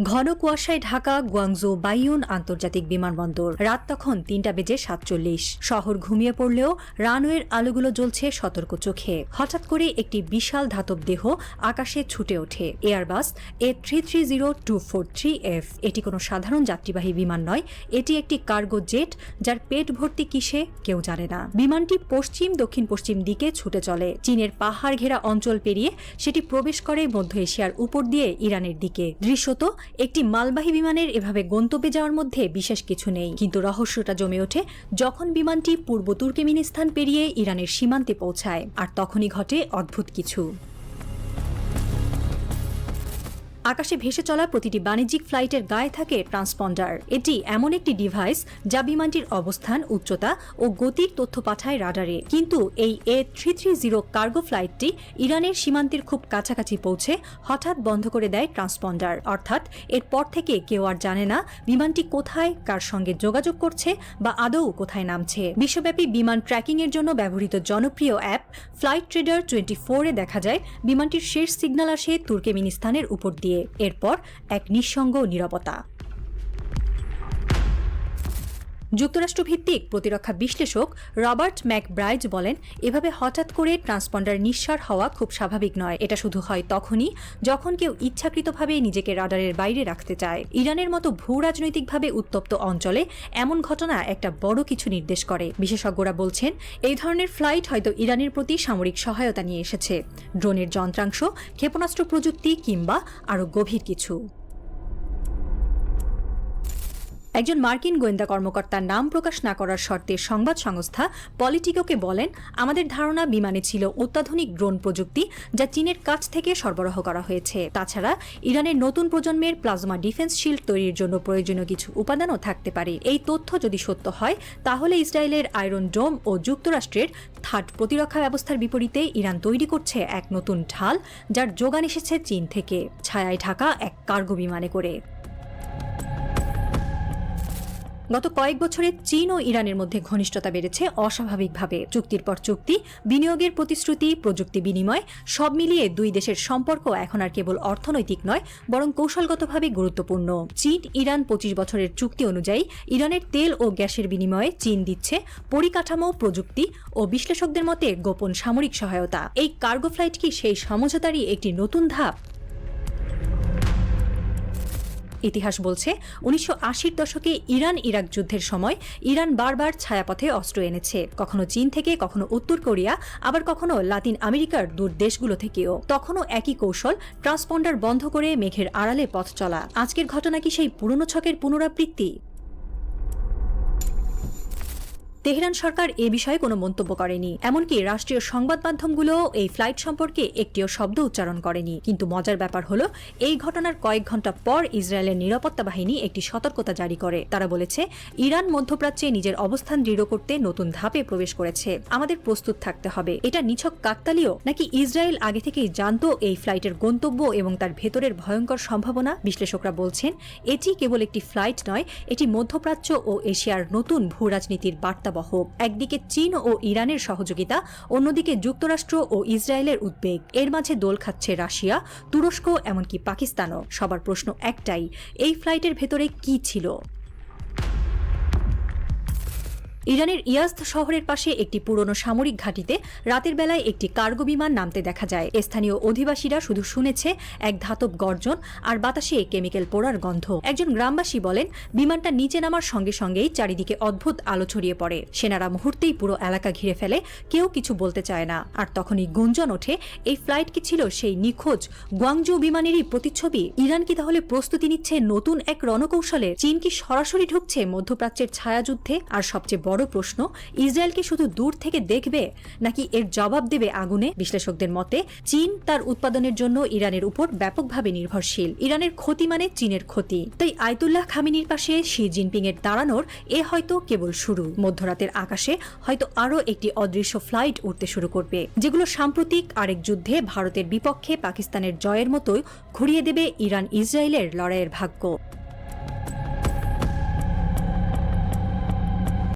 ঘন কুয়াশায় ঢাকা, গুয়াংজো, বাইয়ুন আন্তর্জাতিক বিমানবন্দর। রাত তখন তিনটা বেজে সাতচল্লিশ। শহর ঘুমিয়ে পড়লেও রানওয়ের আলোগুলো জ্বলছে সতর্ক চোখে। হঠাৎ করে একটি বিশাল ধাতব দেহ আকাশে ছুটে ওঠে। Airbus A three three zero two four three F এটি কোনো সাধারণ যাত্রীবাহী বিমান নয়। এটি একটি কার্গো জেট যার পেট ভর্তি কিসে কেউ জানে না। বিমানটি পশ্চিম দক্ষিণ পশ্চিম দিকে ছুটে চলে। চীনের পাহাড় ঘেরা অঞ্চল পেরিয়ে সেটি প্রবেশ করে মধ্য এশিয়ার উপর দিয়ে ইরানের দিকে। দৃশ্যত একটি মালবাহী বিমানের এভাবে গন্তব্যে যাওয়ার মধ্যে বিশেষ কিছু নেই। কিন্তু রহস্যটা জমে ওঠে যখন বিমানটি পূর্ব তুর্কিমিনিস্তান পেরিয়ে ইরানের সীমান্তে পৌঁছায়, আর তখনই ঘটে অদ্ভুত কিছু। আকাশে ভেসে চলা প্রতিটি বাণিজ্যিক ফ্লাইটের গায়ে থাকে ট্রান্সপন্ডার। এটি এমন একটি ডিভাইস যা বিমানটির অবস্থান, উচ্চতা ও গতির তথ্য পাঠায় রাডারে। কিন্তু এই A three three zero cargo ফ্লাইটটি ইরানের সীমান্তের খুব কাছাকাছি পৌঁছে হঠাৎ বন্ধ করে দেয় ট্রান্সপন্ডার। অর্থাৎ এরপর থেকে কেউ আর জানে না বিমানটি কোথায়, কার সঙ্গে যোগাযোগ করছে বা আদৌ কোথায় নামছে। বিশ্বব্যাপী বিমান ট্র্যাকিং এর জন্য ব্যবহৃত জনপ্রিয় অ্যাপ ফ্লাইট ট্রেডার টোয়েন্টি ফোরে দেখা যায় বিমানটির শেষ সিগন্যাল আসে তুর্কেমিনিস্তানের উপর দিয়ে। এরপর এক নিঃসঙ্গ নিরবতা। যুক্তরাষ্ট্রভিত্তিক প্রতিরক্ষা বিশ্লেষক রবার্ট ম্যাকব্রাইজ বলেন, এভাবে হঠাৎ করে ট্রান্সপন্ডার নিঃসার হওয়া খুব স্বাভাবিক নয়। এটা শুধু হয় তখনই যখন কেউ ইচ্ছাকৃতভাবে নিজেকে রাডারের বাইরে রাখতে চায়। ইরানের মতো ভূ রাজনৈতিকভাবে উত্তপ্ত অঞ্চলে এমন ঘটনা একটা বড় কিছু নির্দেশ করে। বিশেষজ্ঞরা বলছেন, এই ধরনের ফ্লাইট হয়তো ইরানের প্রতি সামরিক সহায়তা নিয়ে এসেছে। ড্রোনের যন্ত্রাংশ, ক্ষেপণাস্ত্র প্রযুক্তি কিংবা আরও গভীর কিছু। একজন মার্কিন গোয়েন্দা কর্মকর্তার নাম প্রকাশ না করার শর্তে সংবাদ সংস্থা পলিটিকোকে বলেন, আমাদের ধারণা বিমানে ছিল অত্যাধুনিক ড্রোন প্রযুক্তি যা চীনের কাছ থেকে সরবরাহ করা হয়েছে। তাছাড়া ইরানের নতুন প্রজন্মের প্লাজমা ডিফেন্স শিল্ড তৈরির জন্য প্রয়োজনীয় কিছু উপাদানও থাকতে পারে। এই তথ্য যদি সত্য হয়, তাহলে ইসরায়েলের আয়রন ডোম ও যুক্তরাষ্ট্রের থার্ড প্রতিরক্ষা ব্যবস্থার বিপরীতে ইরান তৈরি করছে এক নতুন ঢাল যার যোগান এসেছে চীন থেকে। ছায়ায় ঢাকা এক কার্গো বিমানে করে। গত কয়েক বছরে চীন ও ইরানের মধ্যে ঘনিষ্ঠতা বেড়েছে অস্বাভাবিকভাবে। চুক্তির পর চুক্তি, বিনিয়োগের প্রতিশ্রুতি, প্রযুক্তি বিনিময়, সব মিলিয়ে দুই দেশের সম্পর্ক এখন আর কেবল অর্থনৈতিক নয়, বরং কৌশলগতভাবে গুরুত্বপূর্ণ। চীন, ইরান পঁচিশ বছরের চুক্তি অনুযায়ী ইরানের তেল ও গ্যাসের বিনিময়ে চীন দিচ্ছে পরিকাঠামো, প্রযুক্তি ও বিশ্লেষকদের মতে গোপন সামরিক সহায়তা। এই কার্গো ফ্লাইট কি সেই সমঝোতারই একটি নতুন ধাপ? ইতিহাস বলছে, উনিশশো আশির দশকে ইরান ইরাক যুদ্ধের সময় ইরান বারবার ছায়াপথে অস্ত্র এনেছে, কখনো চীন থেকে, কখনো উত্তর কোরিয়া, আবার কখনো লাতিন আমেরিকার দূর দেশগুলো থেকেও। তখনও একই কৌশল, ট্রান্সপন্ডার বন্ধ করে মেঘের আড়ালে পথ চলা। আজকের ঘটনা কি সেই পুরনো ছকের পুনরাবৃত্তি? তেহরান সরকার এ বিষয়ে কোনো মন্তব্য করেনি। এমনকি রাষ্ট্রীয় সংবাদ মাধ্যমগুলো এই ফ্লাইট সম্পর্কে একটিও শব্দ উচ্চারণ করেনি। কিন্তু মজার ব্যাপার হলো, এই ঘটনার কয়েক ঘণ্টা পর ইসরায়েলের নিরাপত্তা বাহিনী একটি সতর্কতা জারি করে। তারা বলেছে, ইরান মধ্যপ্রাচ্যে নিজের অবস্থান দৃঢ় করতে নতুন ধাপে প্রবেশ করেছে। আমাদের প্রস্তুত থাকতে হবে। এটা নিছক কাকতালীয় নাকি ইসরায়েল আগে থেকেই জানত এই ফ্লাইটের গন্তব্য এবং তার ভেতরের ভয়ঙ্কর সম্ভাবনা? বিশ্লেষকরা বলছেন, এটি কেবল একটি ফ্লাইট নয়, এটি মধ্যপ্রাচ্য ও এশিয়ার নতুন ভূ রাজনীতির বার্তা বার্তাবহ একদিকে চীন ও ইরানের সহযোগিতা, অন্যদিকে যুক্তরাষ্ট্র ও ইসরায়েলের উদ্বেগ। এর মাঝে দোল খাচ্ছে রাশিয়া, তুরস্ক, এমনকি পাকিস্তানও। সবার প্রশ্ন একটাই, এই ফ্লাইটের ভেতরে কি ছিল? ইরানের ইয়াস্ত শহরের পাশে একটি পুরনো সামরিক ঘাঁটিতে রাতের বেলায় একটি কার্গো বিমান নামতে দেখা যায়। স্থানীয় অধিবাসীরা শুধু শুনেছে, এক ধাতব গর্জন আর বাতাসে কেমিক্যাল পোড়ার গন্ধ। একজন গ্রামবাসী বলেন, বিমানটা নিচে নামার সঙ্গে সঙ্গেই চারিদিকে অদ্ভুত আলো ছড়িয়ে পড়ে। সেনারা মুহূর্তেই পুরো এলাকা ঘিরে ফেলে, কেউ কিছু বলতে চায় না। আর তখনই গুঞ্জন ওঠে, এই ফ্লাইট কি ছিল সেই নিখোঁজ গুয়াংজু বিমানেরই প্রতিচ্ছবি? ইরান কি তাহলে প্রস্তুতি নিচ্ছে নতুন এক রণকৌশলে? চীন কি সরাসরি ঢুকছে মধ্যপ্রাচ্যের ছায়াযুদ্ধে? আর সবচেয়ে বড় প্রশ্ন ইসরায়েলকে শুধু দূর থেকে দেখবে, নাকি এর জবাব দেবে আগুনে? বিশ্লেষকদের মতে, চীন তার উৎপাদনের জন্য ইরানের উপর ব্যাপকভাবে নির্ভরশীল। ইরানের ক্ষতি মানে চীনের ক্ষতি। তাই আয়তুল্লাহ খামিনির পাশে শি জিনপিং এর দাঁড়ানোর এ হয়তো কেবল শুরু। মধ্যরাতের আকাশে হয়তো আরও একটি অদৃশ্য ফ্লাইট উঠতে শুরু করবে, যেগুলো সাম্প্রতিক আরেক যুদ্ধে ভারতের বিপক্ষে পাকিস্তানের জয়ের মতোই ঘুরিয়ে দেবে ইরান ইসরায়েলের লড়াইয়ের ভাগ্য।